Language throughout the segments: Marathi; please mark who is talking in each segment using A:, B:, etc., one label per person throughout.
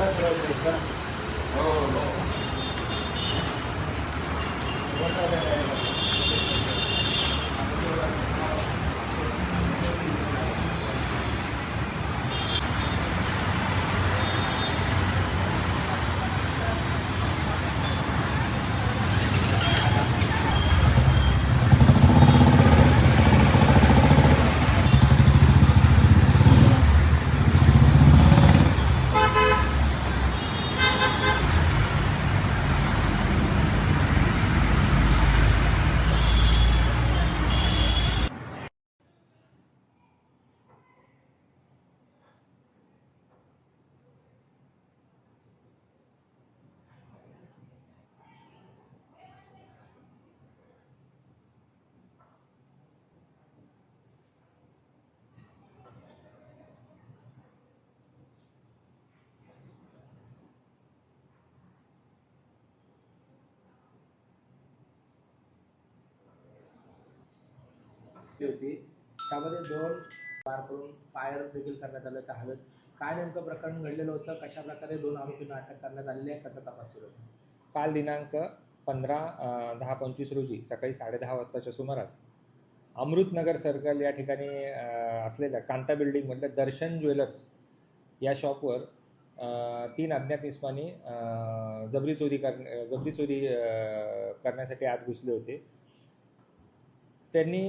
A: Oh, no.
B: ती होती. त्यामध्ये दोन वार करून फायर देखील करण्यात आलं त्या हवेत. काय नेमकं प्रकरण घडलेलं होतं? कशा प्रकारे दोन आरोपींना अटक करण्यात आलेली आहे? कसा तपास सुरू
C: काल दिनांक पंधरा दहा पंचवीस रोजी सकाळी साडेदहा वाजताच्या सुमारास अमृतनगर सर्कल या ठिकाणी असलेल्या कांता बिल्डिंगमधल्या दर्शन ज्वेलर्स या शॉपवर तीन अज्ञात निस्मानी जबरी चोरी कर जबरी चोरी करण्यासाठी आत घुसले होते. त्यांनी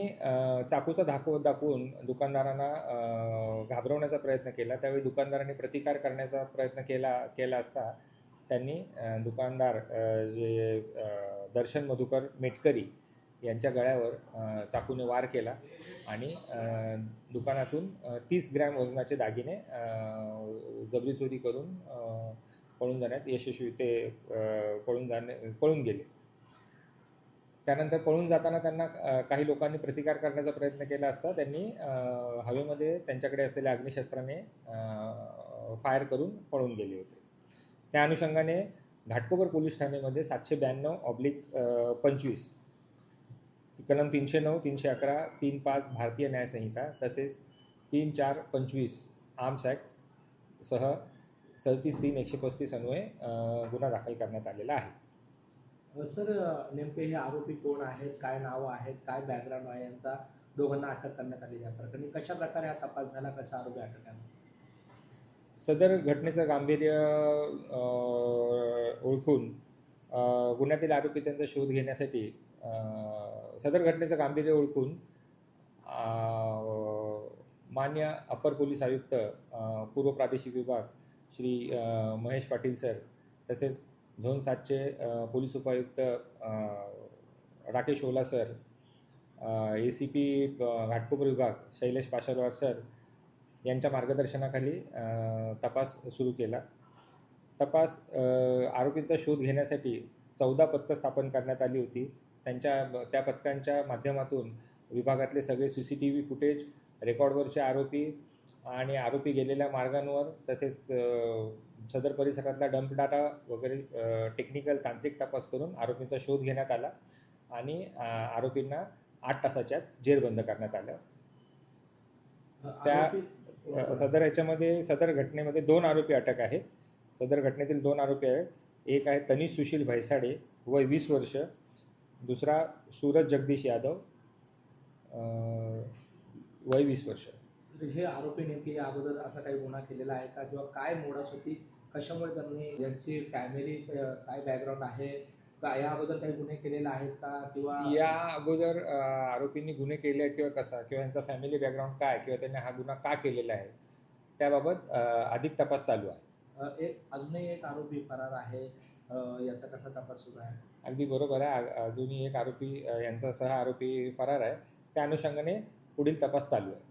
C: चाकूचा धाकू दाखवून दुकानदारांना घाबरवण्याचा प्रयत्न केला. त्यावेळी दुकानदारांनी प्रतिकार करण्याचा प्रयत्न केला केला असता त्यांनी दुकानदार जे दर्शन मधुकर मेटकरी यांच्या गळ्यावर चाकूने वार केला आणि दुकानातून तीस ग्रॅम वजनाचे दागिने जबरी चोरी करून पळून जाण्यात यशस्वी ते पळून जाणे पळून गेले. त्यानंतर पळून जाताना त्यांना काही लोकांनी प्रतिकार करण्याचा प्रयत्न केला असता त्यांनी हवेमध्ये त्यांच्याकडे असलेल्या अग्निशस्त्राने फायर करून पळून गेले होते. त्या अनुषंगाने घाटकोपर पोलीस ठाणेमध्ये सातशे ब्याण्णव ऑब्लिक पंचवीस कलम तीनशे नऊ तीनशे अकरा तीन पाच भारतीय न्यायसंहिता तसेच तीन चार पंचवीस आर्म्स ॲक्ट सह सदतीस तीन एकशे पस्तीस अन्वये गुन्हा दाखल करण्यात आलेला आहे.
B: सर नेमके हे आरोपी कोण आहेत? काय नावं आहेत? काय बॅकग्राऊंड आहे यांचा? दोघांना अटक करण्यात आली या प्रकरणी. कशा प्रकारे हा तपास झाला? कसा आरोपी अटक
C: सदर घटनेचं गांभीर्य ओळखून गुन्ह्यातील आरोपी त्यांचा शोध घेण्यासाठी सदर घटनेचं गांभीर्य ओळखून मान्य अपर पोलीस आयुक्त पूर्व प्रादेशिक विभाग श्री महेश पाटील सर तसेच झोन सातचे पोलीस उपायुक्त Rakesh Ola sir A C P Ghatkopar विभाग शैलेश पाशालवार सर यांच्या मार्गदर्शनाखाली तपास सुरू केला. तपास आरोपींचा शोध घेण्यासाठी चौदा पथकं स्थापन करण्यात आली होती. त्यांच्या त्या पथकांच्या माध्यमातून विभागातले सगळे C C T V footage रेकॉर्डवरचे आरोपी आणि आरोपी गेलेल्या मार्गांवर तसेच सदर परिसरातला डंप डाटा वगैरे टेक्निकल तांत्रिक तपास करून आरोपींचा शोध घेण्यात आला आणि आरोपींना आठ तासाच्या जेरबंद करण्यात आलं. त्या- सदर याच्यामध्ये सदर घटनेमध्ये दोन आरोपी अटक आहेत. सदर घटनेतील दोन आरोपी आहेत. एक आहे तनिष सुशील भैसाडे वय वीस वर्ष. दुसरा सूरज जगदीश यादव वय वीस वर्ष.
B: हे आरोपी नेमके या अगोदर असा काही गुन्हा केलेला आहे का? किंवा काय मोडस होती कशामुळे त्यांनी यांची फॅमिली काय बॅकग्राऊंड आहे? का या अगोदर काही गुन्हे केलेले आहेत का? किंवा
C: या अगोदर आरोपींनी गुन्हे केले आहेत किंवा कसा? किंवा यांचा फॅमिली बॅकग्राऊंड काय? किंवा त्यांनी हा गुन्हा का केलेला आहे? त्याबाबत अधिक तपास चालू आहे.
B: एक अजूनही एक आरोपी फरार आहे. याचा कसा तपास सुरू आहे?
C: अगदी बरोबर आहे. अजूनही एक आरोपी यांचा सह आरोपी फरार आहे. त्या अनुषंगाने पुढील तपास चालू आहे.